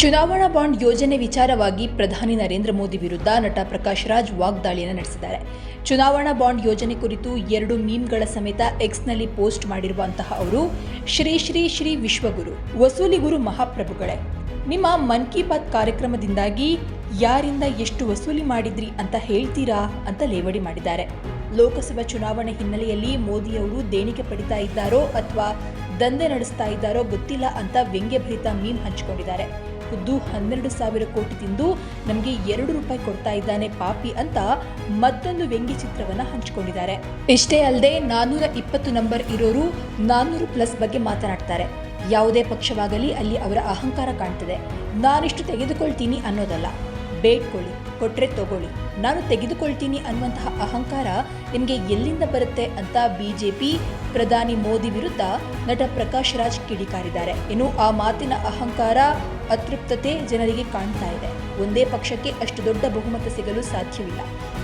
ಚುನಾವಣಾ ಬಾಂಡ್ ಯೋಜನೆ ವಿಚಾರವಾಗಿ ಪ್ರಧಾನಿ ನರೇಂದ್ರ ಮೋದಿ ವಿರುದ್ಧ ನಟ ಪ್ರಕಾಶ್ ರಾಜ್ ವಾಗ್ದಾಳಿಯನ್ನು ನಡೆಸಿದ್ದಾರೆ. ಚುನಾವಣಾ ಬಾಂಡ್ ಯೋಜನೆ ಕುರಿತು ಎರಡು ಮೀಮ್ಗಳ ಸಮೇತ ಎಕ್ಸ್ನಲ್ಲಿ ಪೋಸ್ಟ್ ಮಾಡಿರುವಂತಹ ಅವರು ಶ್ರೀ ಶ್ರೀ ಶ್ರೀ ವಿಶ್ವಗುರು ವಸೂಲಿಗುರು ಮಹಾಪ್ರಭುಗಳೇ. ನಿಮ್ಮ ಮನ್ ಕಿ ಬಾತ್ ಕಾರ್ಯಕ್ರಮದಿಂದಾಗಿ ಯಾರಿಂದ ಎಷ್ಟು ವಸೂಲಿ ಮಾಡಿದ್ರಿ ಅಂತ ಹೇಳ್ತೀರಾ ಅಂತ ಲೇವಡಿ ಮಾಡಿದ್ದಾರೆ. ಲೋಕಸಭಾ ಚುನಾವಣೆ ಹಿನ್ನೆಲೆಯಲ್ಲಿ ಮೋದಿಯವರು ದೇಣಿಗೆ ಪಡಿತಾ ಇದ್ದಾರೋ ಅಥವಾ ದಂಧೆ ನಡೆಸ್ತಾ ಇದ್ದಾರೋ ಗೊತ್ತಿಲ್ಲ ಅಂತ ವ್ಯಂಗ್ಯಭರಿತ ಮೀಮ್ ಹಂಚಿಕೊಂಡಿದ್ದಾರೆ. ಖುದ್ದು ಹನ್ನೆರಡು ಸಾವಿರ ಕೋಟಿ ತಿಂದು ನಮಗೆ ಎರಡು ರೂಪಾಯಿ ಕೊಡ್ತಾ ಇದ್ದಾನೆ ಪಾಪಿ ಅಂತ ಮತ್ತೊಂದು ವ್ಯಂಗ್ಯ ಚಿತ್ರವನ್ನ ಹಂಚಿಕೊಂಡಿದ್ದಾರೆ. ಇಷ್ಟೇ ಅಲ್ಲದೆ ನಾನ್ನೂರ ಇಪ್ಪತ್ತು ನಂಬರ್ ಇರೋರು ನಾನ್ನೂರು ಪ್ಲಸ್ ಬಗ್ಗೆ ಮಾತನಾಡ್ತಾರೆ. ಯಾವುದೇ ಪಕ್ಷವಾಗಲಿ ಅಲ್ಲಿ ಅವರ ಅಹಂಕಾರ ಕಾಣ್ತದೆ. ನಾನಿಷ್ಟು ತೆಗೆದುಕೊಳ್ತೀನಿ ಅನ್ನೋದಲ್ಲ. ಬೇಡ್ಕೊಳ್ಳಿ. ಕೊಟ್ರೆ ತಗೊಳ್ಳಿ. ನಾನು ತೆಗೆದುಕೊಳ್ತೀನಿ ಅನ್ನುವಂತಹ ಅಹಂಕಾರ ನಿಮಗೆ ಎಲ್ಲಿಂದ ಬರುತ್ತೆ ಅಂತ ಬಿಜೆಪಿ ಪ್ರಧಾನಿ ಮೋದಿ ವಿರುದ್ಧ ನಟ ಪ್ರಕಾಶ್ ರಾಜ್ ಕಿಡಿಕಾರಿದ್ದಾರೆ. ಇನ್ನು ಆ ಮಾತಿನ ಅಹಂಕಾರ, ಅತೃಪ್ತತೆ ಜನರಿಗೆ ಕಾಣ್ತಾ ಇದೆ. ಒಂದೇ ಪಕ್ಷಕ್ಕೆ ಅಷ್ಟು ದೊಡ್ಡ ಬಹುಮತ ಸಿಗಲು ಸಾಧ್ಯವಿಲ್ಲ.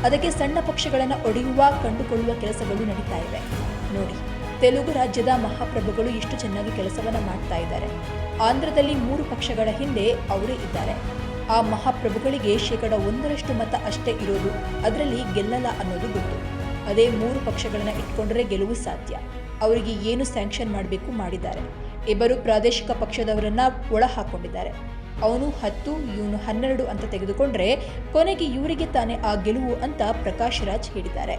ಅದಕ್ಕೆ ಸಣ್ಣ ಪಕ್ಷಗಳನ್ನು ಒಡೆಯುವ, ಕಂಡುಕೊಳ್ಳುವ ಕೆಲಸಗಳು ನಡೀತಾ ಇವೆ. ನೋಡಿ, ತೆಲುಗು ರಾಜ್ಯದ ಮಹಾಪ್ರಭುಗಳು ಎಷ್ಟು ಚೆನ್ನಾಗಿ ಕೆಲಸವನ್ನು ಮಾಡ್ತಾ ಇದ್ದಾರೆ. ಆಂಧ್ರದಲ್ಲಿ ಮೂರು ಪಕ್ಷಗಳ ಹಿಂದೆ ಅವರೇ ಇದ್ದಾರೆ. ಆ ಮಹಾಪ್ರಭುಗಳಿಗೆ ಶೇಕಡ ಒಂದರಷ್ಟು ಮತ ಅಷ್ಟೇ ಇರೋದು ಅದರಲ್ಲಿ ಗೆಲ್ಲಲ್ಲ ಅನ್ನೋದು ಗೊತ್ತು. ಅದೇ ಮೂರು ಪಕ್ಷಗಳನ್ನು ಇಟ್ಕೊಂಡ್ರೆ ಗೆಲುವು ಸಾಧ್ಯ. ಅವರಿಗೆ ಏನು ಸ್ಯಾಂಕ್ಷನ್ ಮಾಡಬೇಕು ಮಾಡಿದ್ದಾರೆ. ಇಬ್ಬರು ಪ್ರಾದೇಶಿಕ ಪಕ್ಷದವರನ್ನ ಒಳ ಹಾಕೊಂಡಿದ್ದಾರೆ. ಅವನು ಹತ್ತು, ಇವನು ಹನ್ನೆರಡು ಅಂತ ತೆಗೆದುಕೊಂಡ್ರೆ ಕೊನೆಗೆ ಇವರಿಗೆ ತಾನೇ ಆ ಗೆಲುವು ಅಂತ ಪ್ರಕಾಶ್ ರಾಜ್ ಹೇಳಿದ್ದಾರೆ.